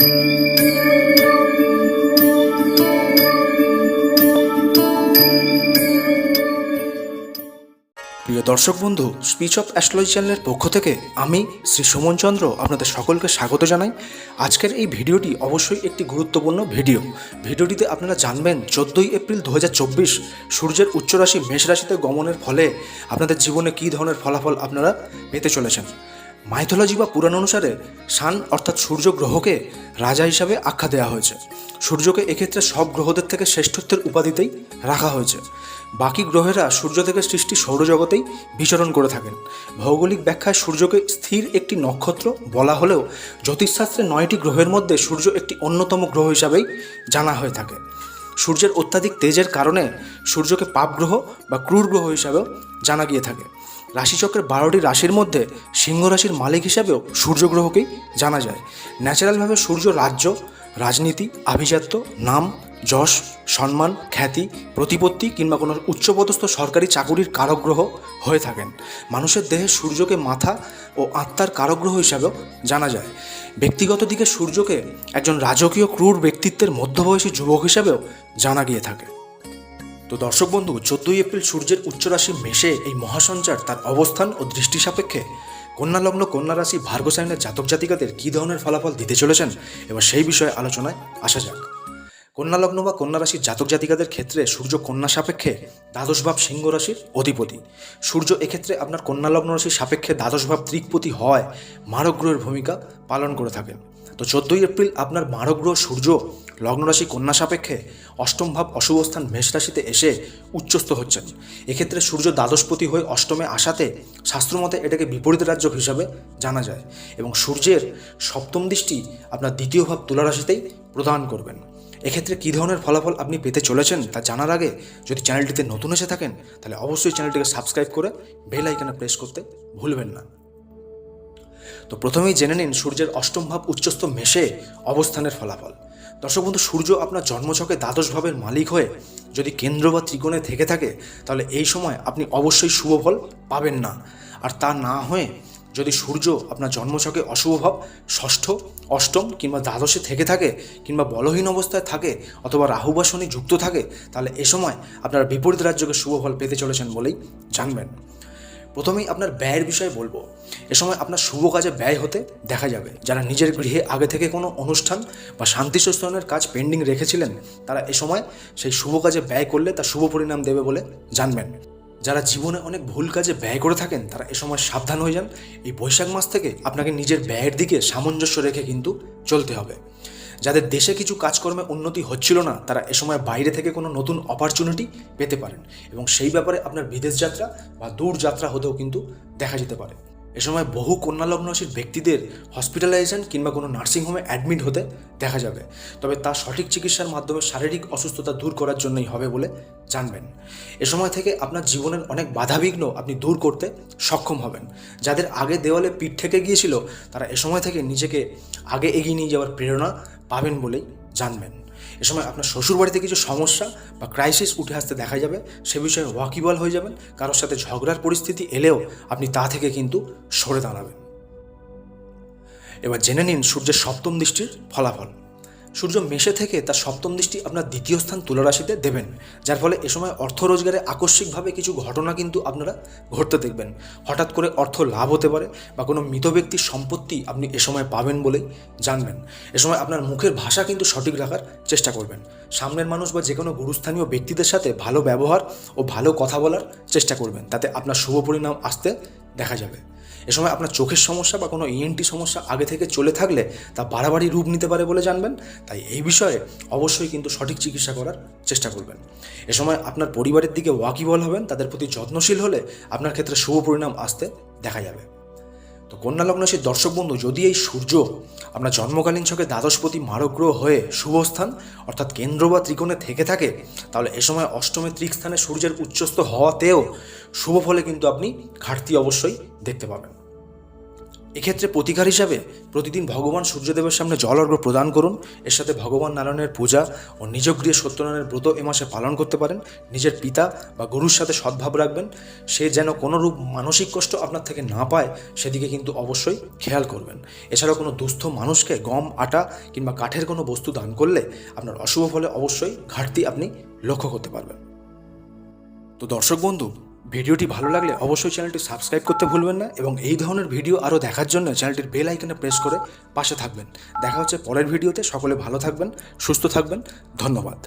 প্রিয় দর্শক বন্ধু স্পিচ অফ অ্যাস্ট্রোলজি চ্যানেলের পক্ষ থেকে আমি শ্রী সুমন চন্দ্র আপনাদের সকলকে স্বাগত জানাই। আজকের এই ভিডিওটি অবশ্যই একটি গুরুত্বপূর্ণ ভিডিও। ভিডিওটিতে আপনারা জানবেন, চোদ্দোই এপ্রিল দু হাজার চব্বিশ সূর্যের উচ্চ রাশি মেষ রাশিতে গমনের ফলে আপনাদের জীবনে কী ধরনের ফলাফল আপনারা পেতে চলেছেন। মাইথোলজি বা পুরাণ অনুসারে সান অর্থাৎ সূর্য গ্রহকে রাজা হিসাবে আখ্যা দেওয়া হয়েছে। সূর্যকে এক্ষেত্রে সব গ্রহদের থেকে শ্রেষ্ঠত্বের উপাধিতেই রাখা হয়েছে। বাকি গ্রহেরা সূর্য থেকে সৃষ্টি সৌরজগতেই বিচরণ করে থাকেন। ভৌগোলিক ব্যাখ্যায় সূর্যকে স্থির একটি নক্ষত্র বলা হলেও জ্যোতিষশাস্ত্রে নয়টি গ্রহের মধ্যে সূর্য একটি অন্যতম গ্রহ হিসাবেই জানা হয়ে থাকে। সূর্যের অত্যাধিক তেজের কারণে সূর্যকে পাপ গ্রহ বা ক্রূর গ্রহ হিসাবেও জানা গিয়ে থাকে। রাশিচক্রের বারোটি রাশির মধ্যে সিংহ রাশির মালিক হিসাবেও সূর্য গ্রহকেই জানা যায়। ন্যাচারালভাবে সূর্য রাজ্য, রাজনীতি, আভিজাত্য, নাম যশ, সম্মান, খ্যাতি, প্রতিপত্তি কিংবা কোনো উচ্চপদস্থ সরকারি চাকুরির কারগ্রহ হয়ে থাকেন। মানুষের দেহে সূর্যকে মাথা ও আত্মার কারগ্রহ হিসাবেও জানা যায়। ব্যক্তিগত দিকে সূর্যকে একজন রাজকীয় ক্রূর ব্যক্তিত্বের মধ্যবয়সী যুবক হিসাবেও জানা গিয়ে থাকে। তো দর্শক বন্ধু, চোদ্দই এপ্রিল সূর্যের উচ্চ রাশি মেষে এই মহাসঞ্চার তার অবস্থান ও দৃষ্টি সাপেক্ষে কন্যা লগ্ন কন্যা রাশি ভার্গসায়নের জাতক জাতিকাদের কী ধরনের ফলাফল দিতে চলেছেন, এবার সেই বিষয়ে আলোচনায় আসা যাক। কন্যা লগ্ন বা কন্যা রাশির জাতক জাতিকাদের ক্ষেত্রে সূর্য কন্যা সাপেক্ষে দ্বাদশ ভাব সিংহ রাশির অধিপতি। সূর্য এক্ষেত্রে আপনার কন্যা লগ্ন রাশির সাপেক্ষে দ্বাদশ ভাব ত্রিকপতি হয় মারক গ্রহের ভূমিকা পালন করে থাকেন। তো চোদ্দোই এপ্রিল আপনার মারক গ্রহ সূর্য লগ্ন রাশি কন্যা সাপেক্ষে অষ্টম ভাব অশুভ স্থান মেষ রাশিতে এসে উচ্চস্থ হচ্ছেন। এক্ষেত্রে সূর্য দ্বাদশপতি হয়ে অষ্টমে আসাতে শাস্ত্রমতে এটাকে বিপরীত রাজ্য হিসাবে জানা যায় এবং সূর্যের সপ্তম দৃষ্টি আপনার দ্বিতীয় ভাব তুলা রাশিতেই প্রদান করবেন। এক্ষেত্রে কী ধরনের ফলাফল আপনি পেতে চলেছেন তা জানার আগে যদি চ্যানেলটিতে নতুন এসে থাকেন, তাহলে অবশ্যই চ্যানেলটিকে সাবস্ক্রাইব করে বেল আইকনে প্রেস করতে ভুলবেন না। তো প্রথমেই জেনে নিন সূর্যের অষ্টম ভাব উচ্চস্থ মেশে অবস্থানের ফলাফল। দর্শক বন্ধু, সূর্য আপনার জন্মছকে দ্বাদশ ভাবের মালিক হয়ে যদি কেন্দ্র বা ত্রিকোণে থেকে থাকে, তাহলে এই সময় আপনি অবশ্যই শুভ ফল পাবেন না। আর তা না হয়ে যদি সূর্য আপনার জন্মছকে অশুভ ভাব, ষষ্ঠ, অষ্টম কিংবা দ্বাদশে থেকে থাকে কিংবা বলহীন অবস্থায় থাকে অথবা রাহু বা শনি যুক্ত থাকে, তাহলে এ সময় আপনারা বিপরীত রাজ্যকে শুভ ফল পেতে চলেছেন বলেই জানবেন। প্রথমেই আপনার ব্যয়ের বিষয়ে বলব। এ সময় আপনার শুভ কাজে ব্যয় হতে দেখা যাবে। যারা নিজের গৃহে আগে থেকে কোনো অনুষ্ঠান বা শান্তি সুস্থানের কাজ পেন্ডিং রেখেছিলেন, তারা এ সময় সেই শুভ কাজে ব্যয় করলে তা শুভ পরিণাম দেবে বলে জানবেন। যারা জীবনে অনেক ভুল কাজে ব্যয় করে থাকেন, তারা এ সময় সাবধান হয়ে যান। এই বৈশাখ মাস থেকে আপনাকে নিজের ব্যয়ের দিকে সামঞ্জস্য রেখে কিন্তু চলতে হবে। যাদের দেশে কিছু কাজকর্মে উন্নতি হচ্ছিল না, তারা এ সময় বাইরে থেকে কোনো নতুন অপরচুনিটি পেতে পারেন। এবং সেই ব্যাপারে আপনার বিদেশ যাত্রা বা দূর যাত্রা হতেও কিন্তু দেখা যেতে পারে। এ সময় বহু কন্যালগ্ন রাশির ব্যক্তিদের হসপিটালাইজেশন কিংবা কোনো নার্সিংহোমে অ্যাডমিট হতে দেখা যাবে। তবে তা সঠিক চিকিৎসার মাধ্যমে শারীরিক অসুস্থতা দূর করার জন্যই হবে বলে জানবেন। এ সময় থেকে আপনার জীবনের অনেক বাধাবিঘ্ন আপনি দূর করতে সক্ষম হবেন। যাদের আগে দেওয়ালে পিঠ থেকে গিয়েছিল, তারা এ সময় থেকে নিজেকে আগে এগিয়ে নিয়ে যাওয়ার প্রেরণা পাবেন বলেই জানবেন। এ সময় আপনার শ্বশুরবাড়িতে কিছু সমস্যা বা ক্রাইসিস উঠে আসতে দেখা যাবে, সে বিষয়ে ওয়াকিবল হয়ে যাবেন, কারোর সাথে ঝগড়ার পরিস্থিতি এলেও আপনি তা থেকে কিন্তু সরে দাঁড়াবেন। এবার জেনে নিন সূর্যের সপ্তম দৃষ্টির ফলাফল। সূর্য মেষে থেকে তার সপ্তম দৃষ্টি আপনার দ্বিতীয় স্থান তুলারাশিতে দেবেন, যার ফলে এ সময় অর্থ রোজগারে আকস্মিকভাবে কিছু ঘটনা কিন্তু আপনারা ঘটতে দেখবেন। হঠাৎ করে অর্থ লাভ হতে পারে বা কোনো মৃত ব্যক্তির সম্পত্তি আপনি এ সময় পাবেন বলেই জানবেন। এ সময় আপনার মুখের ভাষা কিন্তু সঠিক রাখার চেষ্টা করবেন। সামনের মানুষ বা যে কোনো গুরুস্থানীয় ব্যক্তিদের সাথে ভালো ব্যবহার ও ভালো কথা বলার চেষ্টা করবেন, তাতে আপনার শুভ পরিণাম আসতে দেখা যাবে। এ সময় আপনার চোখের সমস্যা বা কোনো ইএনটি সমস্যা আগে থেকে চলে থাকলে তা বাড়াবাড়ি রূপ নিতে পারে বলে জানবেন। তাই এই বিষয়ে অবশ্যই কিন্তু সঠিক চিকিৎসা করার চেষ্টা করবেন। এ সময় আপনার পরিবারের দিকে ওয়াকিবল হবেন, তাদের প্রতি যত্নশীল হলে আপনার ক্ষেত্রে শুভ পরিণাম আসতে দেখা যাবে। তো কন্যা লগ্নশীর দর্শক বন্ধু, যদি এই সূর্য আপনার জন্মকালীন ছকে দ্বাদশপতি মারগ্রহ হয়ে শুভস্থান, অর্থাৎ কেন্দ্র বা ত্রিকোণে থেকে থাকে, তাহলে এ সময় অষ্টমে ত্রিক স্থানে সূর্যের উচ্চস্থ হওয়াতেও শুভ ফলে কিন্তু আপনি ঘাটতি অবশ্যই দেখতে পাবেন। এক্ষেত্রে প্রতিকার হিসাবে প্রতিদিন ভগবান সূর্যদেবের সামনে জল অর্ঘ্য প্রদান করুন। এর সাথে ভগবান নারায়ণের পূজা ও নিজগৃহে সত্যনারায়ণের ব্রত এ মাসে পালন করতে পারেন। নিজের পিতা বা গুরুর সাথে সদ্ভাব রাখবেন। সে যেন কোনো রূপ মানসিক কষ্ট আপনার থেকে না পায়, সেদিকে কিন্তু অবশ্যই খেয়াল করবেন। এছাড়াও কোনো দুস্থ মানুষকে গম, আটা কিংবা কাঠের কোনো বস্তু দান করলে আপনার অশুভ ফলে অবশ্যই ঘাটতি আপনি লক্ষ্য করতে পারবেন। তো দর্শক বন্ধু ভিডিওটি ভালো লাগলে অবশ্যই চ্যানেলটি সাবস্ক্রাইব করতে ভুলবেন না এবং এই ধরনের ভিডিও আরও দেখার জন্য চ্যানেলটির বেল আইকনে প্রেস করে পাশে থাকবেন। দেখা হচ্ছে পরের ভিডিওতে। সকলে ভালো থাকবেন, সুস্থ থাকবেন। ধন্যবাদ।